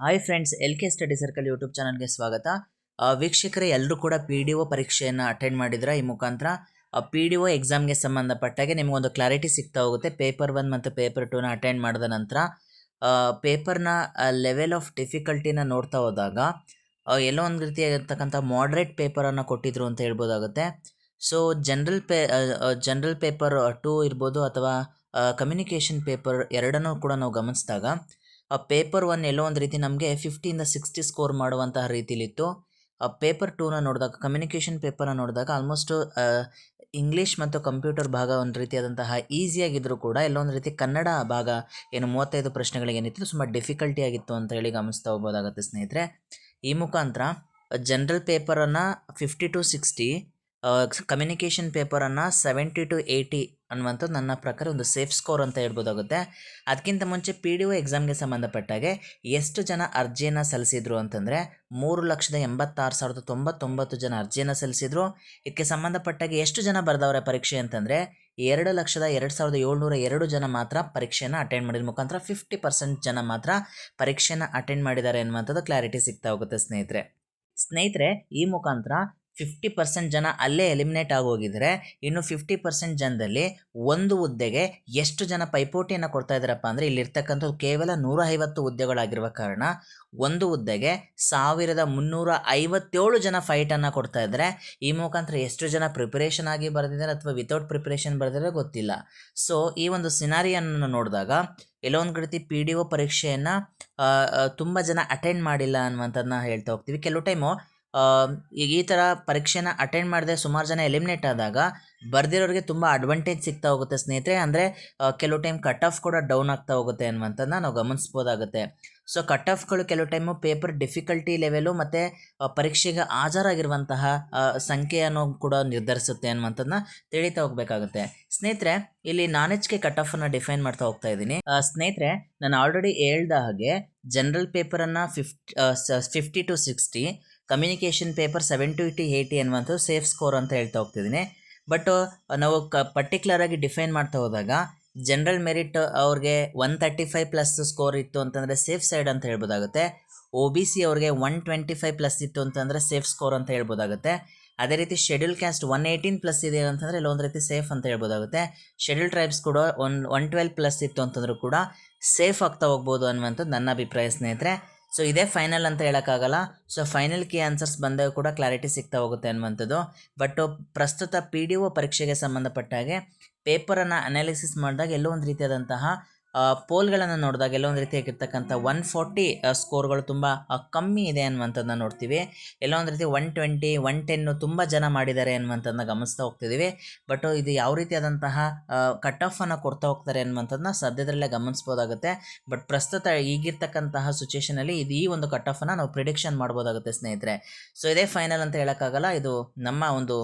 Hi friends L K study circle YouTube ಚಾನಲ್ಗೆ ಸ್ವಾಗತ. ವೀಕ್ಷಕರೇ ಎಲ್ಲರೂ ಕೂಡ ಪಿ ಡಿ ಒ ಪರೀಕ್ಷೆಯನ್ನು ಅಟೆಂಡ್ ಮಾಡಿದ್ರೆ? ಈ ಮುಖಾಂತರ ಪಿ ಡಿ ಒ ಎಕ್ಸಾಮ್ಗೆ ಸಂಬಂಧಪಟ್ಟಾಗೆ ನಿಮಗೊಂದು ಕ್ಲಾರಿಟಿ ಸಿಗ್ತಾ ಹೋಗುತ್ತೆ. ಪೇಪರ್ ಒನ್ ಮತ್ತು ಪೇಪರ್ ಟೂನ ಅಟೆಂಡ್ ಮಾಡಿದ ನಂತರ ಪೇಪರ್ನ ಲೆವೆಲ್ ಆಫ್ ಡಿಫಿಕಲ್ಟಿನ ನೋಡ್ತಾ ಹೋದಾಗ ಎಲ್ಲೋ ಒಂದು ರೀತಿಯಾಗಿರ್ತಕ್ಕಂಥ ಮಾಡ್ರೇಟ್ ಪೇಪರನ್ನು ಕೊಟ್ಟಿದ್ರು ಅಂತ ಹೇಳ್ಬೋದಾಗುತ್ತೆ. ಸೊ ಜನರಲ್ ಪೇ ಜನರಲ್ ಪೇಪರ್ ಟೂ ಇರ್ಬೋದು ಅಥವಾ ಕಮ್ಯುನಿಕೇಷನ್ ಪೇಪರ್ ಎರಡನ್ನೂ ಕೂಡ ನಾವು ಗಮನಿಸಿದಾಗ ಪೇಪರ್ ಒನ್ ಎಲ್ಲೋ ಒಂದು ರೀತಿ ನಮಗೆ ಫಿಫ್ಟಿಯಿಂದ ಸಿಕ್ಸ್ಟಿ ಸ್ಕೋರ್ ಮಾಡುವಂತಹ ರೀತಿಲಿತ್ತು. ಪೇಪರ್ ಟೂನ ನೋಡಿದಾಗ ಕಮ್ಯುನಿಕೇಷನ್ ಪೇಪರ್ನ ನೋಡಿದಾಗ ಆಲ್ಮೋಸ್ಟ್ ಇಂಗ್ಲೀಷ್ ಮತ್ತು ಕಂಪ್ಯೂಟರ್ ಭಾಗ ಒಂದು ರೀತಿಯಾದಂತಹ ಈಸಿಯಾಗಿದ್ದರೂ ಕೂಡ ಎಲ್ಲೊಂದು ರೀತಿ ಕನ್ನಡ ಭಾಗ ಏನು ಮೂವತ್ತೈದು ಪ್ರಶ್ನೆಗಳಿಗೆ ಏನಿತ್ತು ತುಂಬ ಡಿಫಿಕಲ್ಟಿ ಆಗಿತ್ತು ಅಂತ ಹೇಳಿ ಗಮನಿಸ್ತಾ ಹೋಗ್ಬೋದಾಗುತ್ತೆ ಸ್ನೇಹಿತರೆ. ಈ ಮುಖಾಂತರ ಜನರಲ್ ಪೇಪರನ್ನು ಫಿಫ್ಟಿ ಟು ಸಿಕ್ಸ್ಟಿ ಕಮ್ಯುನಿಕೇಷನ್ ಪೇಪರನ್ನು ಸೆವೆಂಟಿ ಟು ಏಯ್ಟಿ ಅನ್ನುವಂಥದ್ದು ನನ್ನ ಪ್ರಕಾರ ಒಂದು ಸೇಫ್ ಸ್ಕೋರ್ ಅಂತ ಹೇಳ್ಬೋದಾಗುತ್ತೆ. ಅದಕ್ಕಿಂತ ಮುಂಚೆ ಪಿ ಡಿ ಒ ಎಕ್ಸಾಮ್ಗೆ ಸಂಬಂಧಪಟ್ಟಾಗೆ ಎಷ್ಟು ಜನ ಅರ್ಜಿಯನ್ನು ಸಲ್ಲಿಸಿದ್ರು ಅಂತಂದರೆ ಮೂರು ಲಕ್ಷದ ಎಂಬತ್ತಾರು ಸಾವಿರದ ತೊಂಬತ್ತೊಂಬತ್ತು ಜನ ಅರ್ಜಿಯನ್ನು ಸಲ್ಲಿಸಿದ್ರು. ಇದಕ್ಕೆ ಸಂಬಂಧಪಟ್ಟಾಗೆ ಎಷ್ಟು ಜನ ಬರೆದವ್ರೆ ಪರೀಕ್ಷೆ ಅಂತಂದರೆ ಎರಡು ಲಕ್ಷದ ಎರಡು ಸಾವಿರದ ಏಳ್ನೂರ ಎರಡು ಜನ ಮಾತ್ರ ಪರೀಕ್ಷೆಯನ್ನು ಅಟೆಂಡ್ ಮಾಡಿದ ಮುಖಾಂತರ ಫಿಫ್ಟಿ ಪರ್ಸೆಂಟ್ ಜನ ಮಾತ್ರ ಪರೀಕ್ಷೆಯನ್ನು ಅಟೆಂಡ್ ಮಾಡಿದ್ದಾರೆ ಅನ್ನುವಂಥದ್ದು ಕ್ಲಾರಿಟಿ ಸಿಗ್ತಾ ಹೋಗುತ್ತೆ ಸ್ನೇಹಿತರೆ. ಸ್ನೇಹಿತರೆ, ಈ ಮುಖಾಂತರ ಫಿಫ್ಟಿ ಪರ್ಸೆಂಟ್ ಜನ ಅಲ್ಲೇ ಎಲಿಮಿನೇಟ್ ಆಗೋಗಿದ್ರೆ, ಇನ್ನು ಫಿಫ್ಟಿ ಪರ್ಸೆಂಟ್ ಜನದಲ್ಲಿ ಒಂದು ಹುದ್ದೆಗೆ ಎಷ್ಟು ಜನ ಪೈಪೋಟಿಯನ್ನು ಕೊಡ್ತಾ ಇದ್ದಾರಪ್ಪ ಅಂದರೆ ಇಲ್ಲಿರ್ತಕ್ಕಂಥದ್ದು ಕೇವಲ ನೂರ ಐವತ್ತು ಹುದ್ದೆಗಳಾಗಿರುವ ಕಾರಣ, ಒಂದು ಹುದ್ದೆಗೆ ಸಾವಿರದ ಮುನ್ನೂರ ಐವತ್ತೇಳು ಜನ ಫೈಟನ್ನು ಕೊಡ್ತಾ ಇದ್ದಾರೆ. ಈ ಮುಖಾಂತರ ಎಷ್ಟು ಜನ ಪ್ರಿಪರೇಷನ್ ಆಗಿ ಬರೆದಿದ್ದಾರೆ ಅಥವಾ ವಿತೌಟ್ ಪ್ರಿಪರೇಷನ್ ಬರೆದಿದ್ದಾರೆ ಗೊತ್ತಿಲ್ಲ. ಸೊ ಈ ಒಂದು ಸಿನಾರಿಯನ್ನು ನೋಡಿದಾಗ ಎಲ್ಲೋ ಒಂದು ಪಿ ಡಿ ಒ ಪರೀಕ್ಷೆಯನ್ನು ತುಂಬ ಜನ ಅಟೆಂಡ್ ಮಾಡಿಲ್ಲ ಅನ್ನುವಂಥದ್ದನ್ನ ಹೇಳ್ತಾ ಹೋಗ್ತೀವಿ. ಕೆಲವು ಟೈಮು ಈಗ ಈ ಥರ ಪರೀಕ್ಷೆನ ಅಟೆಂಡ್ ಮಾಡದೆ ಸುಮಾರು ಜನ ಎಲಿಮಿನೇಟ್ ಆದಾಗ ಬರ್ದಿರೋರಿಗೆ ತುಂಬ ಅಡ್ವಾಂಟೇಜ್ ಸಿಗ್ತಾ ಹೋಗುತ್ತೆ ಸ್ನೇಹಿತರೆ. ಅಂದರೆ ಕೆಲವು ಟೈಮ್ ಕಟ್ ಆಫ್ ಕೂಡ ಡೌನ್ ಆಗ್ತಾ ಹೋಗುತ್ತೆ ಅನ್ನುವಂಥದ್ದನ್ನ ನಾವು ಗಮನಿಸ್ಬೋದಾಗುತ್ತೆ. ಸೊ ಕಟ್ ಆಫ್ಗಳು ಕೆಲವು ಟೈಮು ಪೇಪರ್ ಡಿಫಿಕಲ್ಟಿ ಲೆವೆಲು ಮತ್ತು ಪರೀಕ್ಷೆಗೆ ಹಾಜರಾಗಿರುವಂತಹ ಸಂಖ್ಯೆಯನ್ನು ಕೂಡ ನಿರ್ಧರಿಸುತ್ತೆ ಅನ್ನುವಂಥದ್ದನ್ನ ತಿಳಿತಾ ಹೋಗಬೇಕಾಗುತ್ತೆ. ಸ್ನೇಹಿತರೆ, ಇಲ್ಲಿ ನಾನ್ ಎಚ್ ಕೆ ಕಟ್ ಆಫನ್ನು ಡಿಫೈನ್ ಮಾಡ್ತಾ ಹೋಗ್ತಾ ಇದ್ದೀನಿ. ಸ್ನೇಹಿತರೆ, ನಾನು ಆಲ್ರೆಡಿ ಹೇಳ್ದ ಹಾಗೆ general ಪೇಪರನ್ನು fift fifty to sixty communication paper seven to to eighty ಅನ್ನುವಂಥದ್ದು ಸೇಫ್ ಸ್ಕೋರ್ ಅಂತ ಹೇಳ್ತಾ ಹೋಗ್ತಿದ್ದೀನಿ. ಬಟ್ ನಾವು ಕ ಪರ್ಟಿಕ್ಯುಲರಾಗಿ ಡಿಫೈನ್ ಮಾಡ್ತಾ ಹೋದಾಗ ಜನರಲ್ ಮೆರಿಟ್ ಅವ್ರಿಗೆ one thirty five plus score ಇತ್ತು ಅಂತಂದರೆ ಸೇಫ್ ಸೈಡ್ ಅಂತ ಹೇಳ್ಬೋದಾಗುತ್ತೆ. ಒ ಬಿ ಸಿ ಅವ್ರಿಗೆ ಒನ್ ಟ್ವೆಂಟಿ ಫೈವ್ ಪ್ಲಸ್ ಇತ್ತು ಅಂತಂದರೆ ಸೇಫ್ ಸ್ಕೋರ್ ಅಂತ ಹೇಳ್ಬೋದಾಗುತ್ತೆ. ಅದೇ ರೀತಿ schedule caste one eighteen plus ಇದೆ ಅಂತಂದರೆ ಇಲ್ಲೊಂದು ರೀತಿ ಸೇಫ್ ಅಂತ ಹೇಳ್ಬೋದಾಗುತ್ತೆ. ಶೆಡ್ಯೂಲ್ ಟ್ರೈಬ್ಸ್ ಕೂಡ ಒನ್ ಒನ್ ಟ್ವೆಲ್ ಪ್ಲಸ್ ಇತ್ತು ಅಂತಂದ್ರೂ ಕೂಡ ಸೇಫ್ ಆಗ್ತಾ ಹೋಗ್ಬೋದು ಅನ್ನುವಂಥದ್ದು ನನ್ನ ಅಭಿಪ್ರಾಯ ಸ್ನೇಹಿತರೆ. ಸೊ ಇದೇ ಫೈನಲ್ ಅಂತ ಹೇಳೋಕ್ಕಾಗಲ್ಲ. ಸೊ ಫೈನಲ್ ಕೀ ಆನ್ಸರ್ಸ್ ಬಂದಾಗ ಕೂಡ ಕ್ಲಾರಿಟಿ ಸಿಗ್ತಾ ಹೋಗುತ್ತೆ ಅನ್ನುವಂಥದ್ದು. ಬಟ್ ಪ್ರಸ್ತುತ ಪಿ ಡಿ ಒ ಪರೀಕ್ಷೆಗೆ ಸಂಬಂಧಪಟ್ಟ ಹಾಗೆ ಪೇಪರನ್ನು ಅನಾಲಿಸಿಸ್ ಮಾಡಿದಾಗ ಎಲ್ಲೋ ಒಂದು ರೀತಿಯಾದಂತಹ ಪೋಲ್ಗಳನ್ನು ನೋಡಿದಾಗ ಎಲ್ಲೋ ಒಂದು ರೀತಿಯಾಗಿರ್ತಕ್ಕಂಥ ಒನ್ ಫೋರ್ಟಿ ಸ್ಕೋರ್ಗಳು ತುಂಬ ಕಮ್ಮಿ ಇದೆ ಅನ್ನುವಂಥದ್ದನ್ನ ನೋಡ್ತೀವಿ. ಎಲ್ಲೋ ಒಂದು ರೀತಿ ಒನ್ ಟ್ವೆಂಟಿ ಒನ್ ಟೆನ್ನು ತುಂಬ ಜನ ಮಾಡಿದ್ದಾರೆ ಅನ್ನುವಂಥದ್ದನ್ನ ಗಮನಿಸ್ತಾ ಹೋಗ್ತಿದ್ದೀವಿ ಬಟ್ ಇದು ಯಾವ ರೀತಿಯಾದಂತಹ ಕಟ್ ಆಫನ್ನು ಕೊಡ್ತಾ ಹೋಗ್ತಾರೆ ಅನ್ನುವಂಥದ್ದನ್ನ ಸದ್ಯದಲ್ಲೇ ಗಮನಿಸ್ಬೋದಾಗುತ್ತೆ. ಬಟ್ ಪ್ರಸ್ತುತ ಈಗಿರ್ತಕ್ಕಂತಹ ಸಿಚುವೇಷನಲ್ಲಿ ಇದು ಈ ಒಂದು ಕಟ್ ಆಫನ್ನು ನಾವು ಪ್ರಿಡಿಕ್ಷನ್ ಮಾಡ್ಬೋದಾಗುತ್ತೆ ಸ್ನೇಹಿತರೆ. ಸೊ ಇದೇ ಫೈನಲ್ ಅಂತ ಹೇಳೋಕ್ಕಾಗಲ್ಲ. ಇದು ನಮ್ಮ ಒಂದು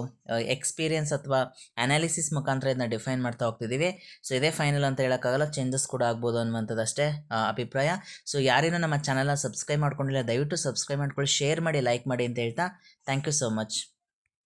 ಎಕ್ಸ್ಪೀರಿಯನ್ಸ್ ಅಥವಾ ಅನಾಲಿಸಿಸ್ ಮುಖಾಂತರ ಇದನ್ನ ಡಿಫೈನ್ ಮಾಡ್ತಾ ಹೋಗ್ತಿದ್ದೀವಿ ಸೊ ಇದೇ ಫೈನಲ್ ಅಂತ ಹೇಳೋಕ್ಕಾಗಲ್ಲ. ಚೇಂಜಸ್ ಕೂಡ ಆಗ್ಬೋದು ಅನ್ನುವಂಥದ್ದು ಅಷ್ಟೇ ಅಭಿಪ್ರಾಯ. ಸೊ ಯಾರೇನೋ ನಮ್ಮ ಚಾನಲ್ನ ಸಬ್ಸ್ಕ್ರೈಬ್ ಮಾಡ್ಕೊಂಡಿಲ್ಲ, ದಯವಿಟ್ಟು ಸಬ್ಸ್ಕ್ರೈಬ್ ಮಾಡ್ಕೊಳ್ಳಿ ಶೇರ್ ಮಾಡಿ ಲೈಕ್ ಮಾಡಿ ಅಂತ ಹೇಳ್ತಾ ಥ್ಯಾಂಕ್ ಯು ಸೋ ಮಚ್